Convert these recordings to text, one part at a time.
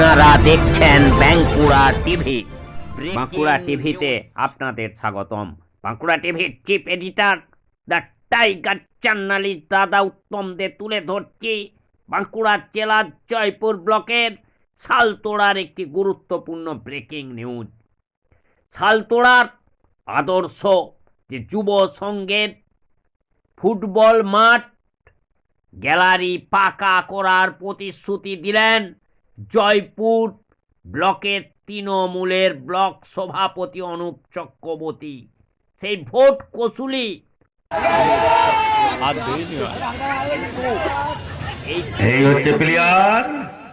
আপনারা দেখছেন বাঁকুড়া টিভি। বাঁকুড়া টিভিতে আপনাদের স্বাগতম। বাঁকুড়া টিভির chief editor, the tiger journalist দাদা উত্তমদের তুলে ধরছি বাঁকুড়া জেলার জয়পুর ব্লকের শালতোড়ার একটি গুরুত্বপূর্ণ ব্রেকিং নিউজ। শালতোড়ার আদর্শ যে যুব সংঘের ফুটবল মাঠ, গ্যালারি পাকা করার প্রতিশ্রুতি দিলেন জয়পুর ব্লকের তৃণমূলের ব্লক সভাপতি অনুপ চক্রবর্তী। সেই ভোট কসুলি। কিন্তু এই এই হচ্ছে প্লেয়ার।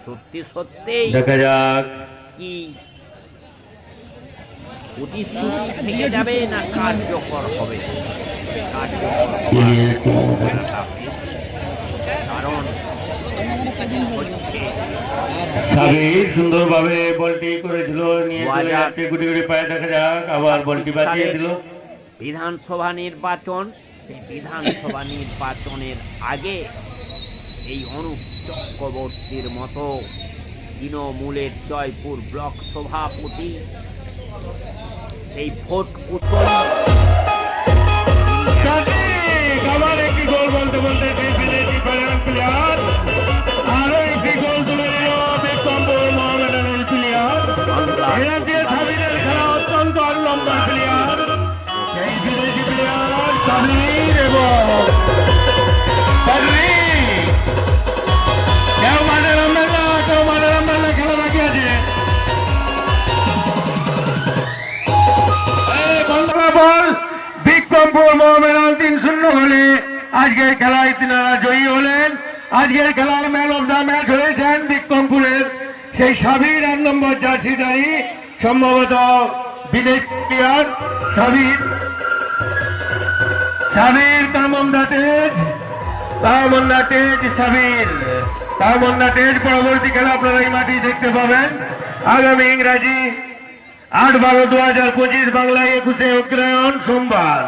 সত্যি সত্যিই দেখা যাক। কি প্রতিশ্রুতি থেকে যাবে না কার্যকর হবে? কার্যকর হওয়ার আশা পেয়েছি। কারণ হচ্ছে সাবির সুন্দরভাবে বলটি করেছিল নিয়ে চলে যাচ্ছে গুটি গুটি পায়ে দেখা যাক আবার বলটি বাঁচিয়ে দিল। বিধানসভা নির্বাচন সেই বিধানসভা নির্বাচনের আগে এই অনুপ চক্রবর্তীর মতো তৃণমূলের জয়পুর ব্লক সভাপতি সেই ভোট কুশল একটি গোল বলতে বলতে দিয়ে সাবিরের বিক্রমপুর মোহামেডান তিন শূন্য গোলে আজকের খেলায় তিনারা জয়ী হলেন। আজকের খেলার ম্যান অফ দ্য ম্যাচ বিক্রমপুরের সেই সাবির আট নম্বর জার্সিদারি সম্ভবত বিদেশ প্লেয়ার সাবির সাবির তামন্দা তেজ তামন্দা তেজ সাবির তামন্দা তেজ পরবর্তী খেলা আপনারা এই মাঠেই দেখতে পাবেন। আগামী ইংরাজি আট বারো দু হাজার পঁচিশ বাংলায় একুশে অগ্রায়ণ সোমবার।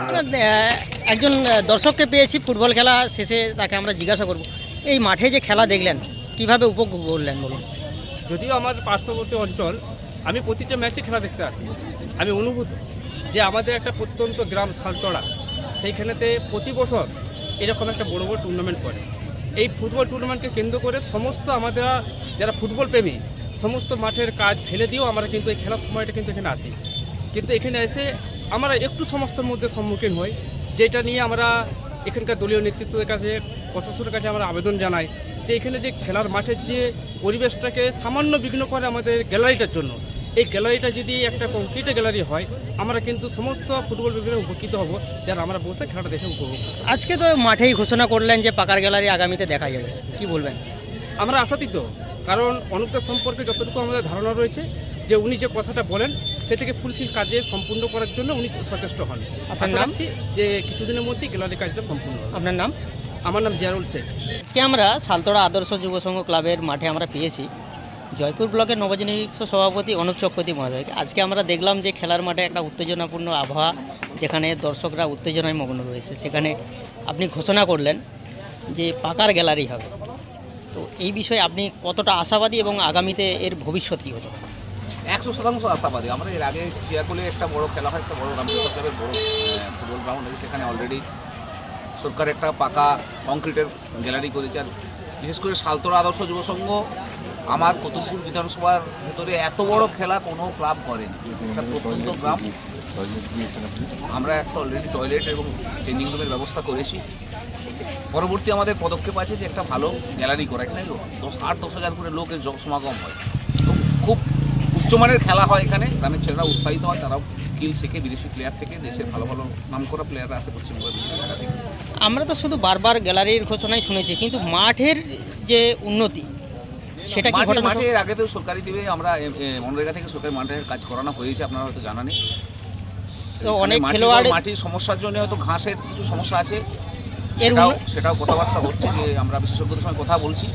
একজন দর্শককে পেয়েছি ফুটবল খেলা শেষে, তাকে আমরা জিজ্ঞাসা করব। এই মাঠে যে খেলা দেখলেন, কীভাবে উপভোগ করলেন বলুন? যদিও আমার পার্শ্ববর্তী অঞ্চল, আমি প্রতিটা ম্যাচে খেলা দেখতে আসি। আমি অনুভূত যে আমাদের একটা প্রত্যন্ত গ্রাম সালতড়া সেইখানেতে প্রতি বছর এরকম একটা বড় বড় টুর্নামেন্ট করে এই ফুটবল টুর্নামেন্টকে কেন্দ্র করে সমস্ত আমাদের যারা ফুটবল প্রেমী, সমস্ত মাঠের কাজ ফেলে দিয়েও আমরা কিন্তু এই খেলার সময়টা কিন্তু এখানে আসি। কিন্তু এখানে এসে আমরা একটু সমস্যার মধ্যে সম্মুখীন হই, যেটা নিয়ে আমরা এখানকার দলীয় নেতৃত্বের কাছে প্রশাসনের কাছে আমরা আবেদন জানাই যে এখানে যে খেলার মাঠের যে পরিবেশটাকে সামান্য বিঘ্ন করে আমাদের গ্যালারিটার জন্য। এই গ্যালারিটা যদি একটা কংক্রিটের গ্যালারি হয় আমরা কিন্তু সমস্ত ফুটবল প্রেমীরা উপকৃত হব যারা আমরা বসে খেলাটা দেখে উপভোগ আজকে তো মাঠেই ঘোষণা করলেন যে পাকার গ্যালারি আগামীতে দেখা যাবে। কি বলবেন? আমরা আশাতীত কারণ অনুপদার সম্পর্কে যতটুকু আমাদের ধারণা রয়েছে যে উনি যে কথাটা বলেন সেটাকে ফুলফিল কাজে সম্পূর্ণ করার জন্য উনি সচেষ্ট হন। আপনার নাম? যে কিছুদিনের মধ্যেই গ্যালারি কাজটা সম্পূর্ণ আপনার নাম? আমার নাম জিয়ারুল শেখ। আজকে আমরা সালতোড়া আদর্শ যুব সংঘ ক্লাবের মাঠে আমরা পেয়েছি। জয়পুর ব্লকের নবনিযুক্ত সভাপতি অনুপ চক্রবর্তী মহাশয়কে। আজকে আমরা দেখলাম যে খেলার মাঠে একটা উত্তেজনাপূর্ণ আবহাওয়া যেখানে দর্শকরা উত্তেজনায় মগ্ন রয়েছে। সেখানে আপনি ঘোষণা করলেন যে পাকার গ্যালারি হবে। তো এই বিষয়ে আপনি কতটা আশাবাদী এবং আগামীতে এর ভবিষ্যৎ কী হতে পারে? একশো শতাংশ আশাবাদী। আমরা এর আগে চিয়াকুলে একটা বড় খেলা হয়, একটা বড় ক্লাবের বড় ফুটবল গ্রাউন্ড আছে। সেখানে অলরেডি সরকার একটা পাকা কংক্রিটের গ্যালারি করেছে। আর বিশেষ করে সালতোরা আদর্শ যুব সংঘ, আমার কতুলপুর বিধানসভার ভেতরে এত বড় খেলা কোনো ক্লাব করেনি। একটা প্রত্যন্ত গ্রাম। আমরা একটা অলরেডি টয়লেট এবং চেঞ্জিং রুমের ব্যবস্থা করেছি। পরবর্তী আমাদের পদক্ষেপ আছে যে একটা ভালো গ্যালারি করা। এখানে দশ, আট, দশ হাজার করে লোকের সমাগম হয়। খুব উচ্চমানের খেলা হয় এখানে। গ্রামের ছেলেরা উৎসাহিত হয় তারাও স্কিল শেখে বিদেশি প্লেয়ার থেকে দেশের ভালো ভালো নাম করা প্লেয়াররা আসে পশ্চিমবঙ্গের জায়গা থেকে। আমরা তো শুধু বারবার গ্যালারির ঘোষণাই শুনেছি কিন্তু মাঠের যে উন্নতি সেটা কি ঘটনা মাঠে আগে তো সরকারি দিবে আমরা মনরেগা থেকে সরকারি মাঠের কাজ করানো হয়েছে আপনারা হয়তো জানা নেই তো অনেক খেলোয়াড় মাটির সমস্যার জন্য হয়তো ঘাসের কিছু সমস্যা আছে। এর সেটাও কথাবার্তা হচ্ছে যে আমরা বিশেষজ্ঞদের সঙ্গে কথা বলছি।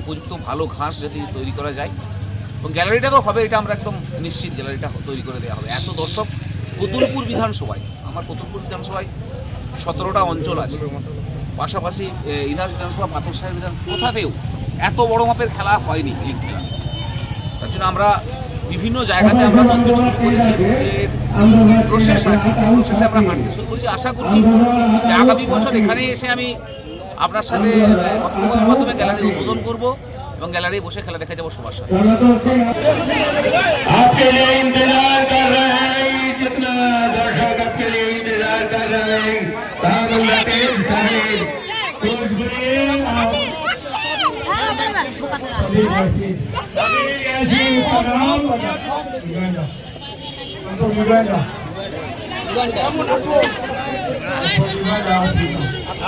উপযুক্ত ভালো ঘাস যদি তৈরি করা যায় এবং গ্যালারিটা তো হবে এটা আমরা একদম নিশ্চিত গ্যালারিটা তৈরি করে দেওয়া হবে। এত দর্শক কতুলপুর বিধানসভায় আমার কতুলপুর বিধানসভায় সতেরোটা অঞ্চল আছে। পাশাপাশি এ, ইনাজ বিধানসভা পাথর সাহেব বিধান কোথাতেও এত বড় মাপের খেলা হয়নি লিগ খেলা তার জন্য আমরা বিভিন্ন জায়গাতে আমরা তদবির শুরু করেছি যে প্রসেস আছে সেই প্রসেসে আমরা হাঁটতে শুরু করেছি। আশা করছি যে আগামী বছর এখানে এসে আমি আপনার সাথে কথোপকথনের মাধ্যমে গ্যালারির উদ্বোধন করব। এবং গ্যালারি বসে খেলা দেখা যাব সবার সাথে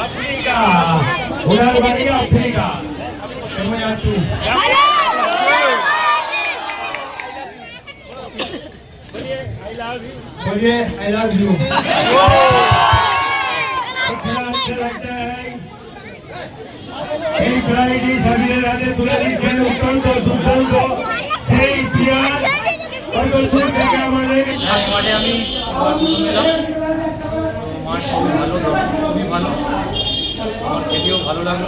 আফ্রিকা আফ্রিকা কেমন আছো ভালো বলিয়ে আই লাভ ইউ এই প্রাইডি সাবিরের রাজে তুলে দিচ্ছেন অত্যন্ত দুর্দান্ত সেই ইতিহাস কত দূর থেকে আমাদের মানে আমি মাঠ ভালো খুবই ভালো আমার খেতেও ভালো লাগল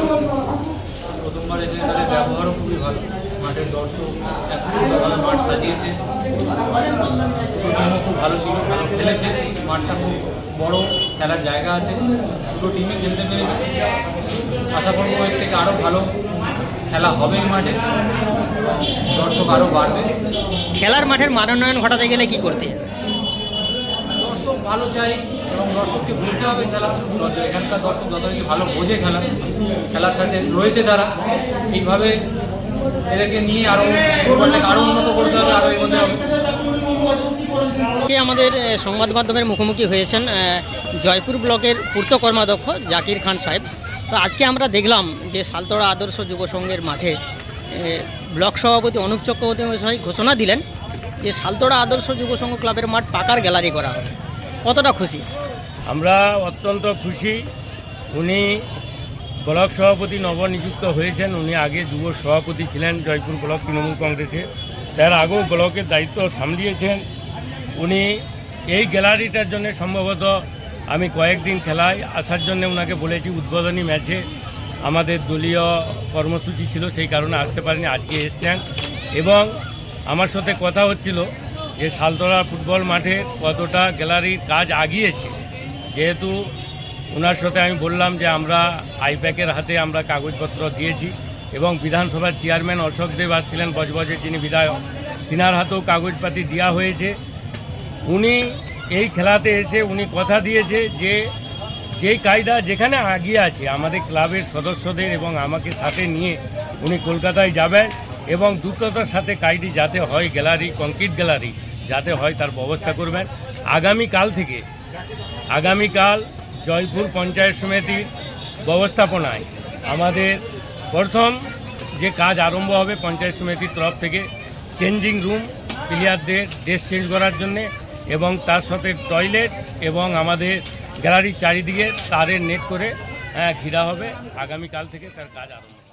এসে তাদের ব্যবহারও খুবই ভালো। মাঠের দর্শক এত সুন্দরভাবে মাঠ সাজিয়েছে। টিমও খুব ভালো ছিল ভালো খেলেছে। মাঠটা খুব বড় খেলার জায়গা আছে। দুটো টিমই খেলতে পেরেছে। আশা করব এর থেকে আরও ভালো খেলা হবে মাঠে। দর্শক আরও বাড়বে। খেলার মাঠের মানোন্নয়ন ঘটাতে গেলে কি করতে হবে? ভালো চাই এবং দর্শককে বুঝতে হবে খেলা। এখানকার দর্শক যত নাকি ভালো বোঝে খেলা। খেলার সাথে রয়েছে তারা। এইভাবে এদেরকে নিয়ে আরও আরও উন্নত করতে হবে আরও এগোতে হবে। আমাদের সংবাদ মাধ্যমের মুখোমুখি হয়েছেন জয়পুর ব্লকের পূর্ত কর্মাধ্যক্ষ জাকির খান সাহেব। তো আজকে আমরা দেখলাম যে সালতোড়া আদর্শ যুব সংঘের মাঠে ব্লক সভাপতি অনুপ চক্রবর্তী ঘোষণা দিলেন যে সালতোড়া আদর্শ যুব সংঘ ক্লাবের মাঠ পাকার গ্যালারি করা হবে। কতটা খুশি? আমরা অত্যন্ত খুশি। উনি ব্লক সভাপতি নবনিযুক্ত হয়েছেন। উনি আগে যুব সভাপতি ছিলেন জয়পুর ব্লক তৃণমূল কংগ্রেসে। তার আগেও ব্লকের দায়িত্ব সামলিয়েছেন। উনি এই গ্যালারিটার জন্য সম্ভবত আমি কয়েকদিন খেলায় আসার জন্য ওনাকে বলেছি উদ্বোধনী ম্যাচে। আমাদের দলীয় কর্মসূচি ছিল, সেই কারণে আসতে পারেনি, আজকে এসছেন। এবং আমার সাথে কথা হচ্ছিল যে সালতলা ফুটবল মাঠে কতটা গ্যালারির কাজ আগিয়েছে, যেহেতু ওনার সাথে আমি বললাম যে আমরা আইপ্যাকের হাতে আমরা কাগজপত্র দিয়েছি এবং বিধানসভার চেয়ারম্যান অশোক দেব আসছিলেন বজবজের যিনি বিধায়ক, তিনার হাতেও কাগজপাতি দেওয়া হয়েছে। উনি এই খেলাতে এসে উনি কথা দিয়েছে যে যেই কায়দা যেখানে আগিয়ে আছে, আমাদের ক্লাবের সদস্যদের এবং আমাকে সাথে নিয়ে উনি কলকাতায় যাবেন। এবং দ্রুততার সাথে কাজটি যাতে হয় গ্যালারি কংক্রিট গ্যালারি যাতে হয় তার ব্যবস্থা করবেন আগামীকাল থেকে আগামীকাল জয়পুর পঞ্চায়েত সমিতির ব্যবস্থাপনায় আমাদের প্রথম যে কাজ আরম্ভ হবে পঞ্চায়েত সমিতির তরফ থেকে চেঞ্জিং রুম প্লেয়ারদের ড্রেস চেঞ্জ করার জন্যে এবং তার সাথে টয়লেট এবং আমাদের গ্যালারির চারিদিকে তারের নেট করে হ্যাঁ, ঘেরা হবে আগামীকাল থেকে তার কাজ আরম্ভ।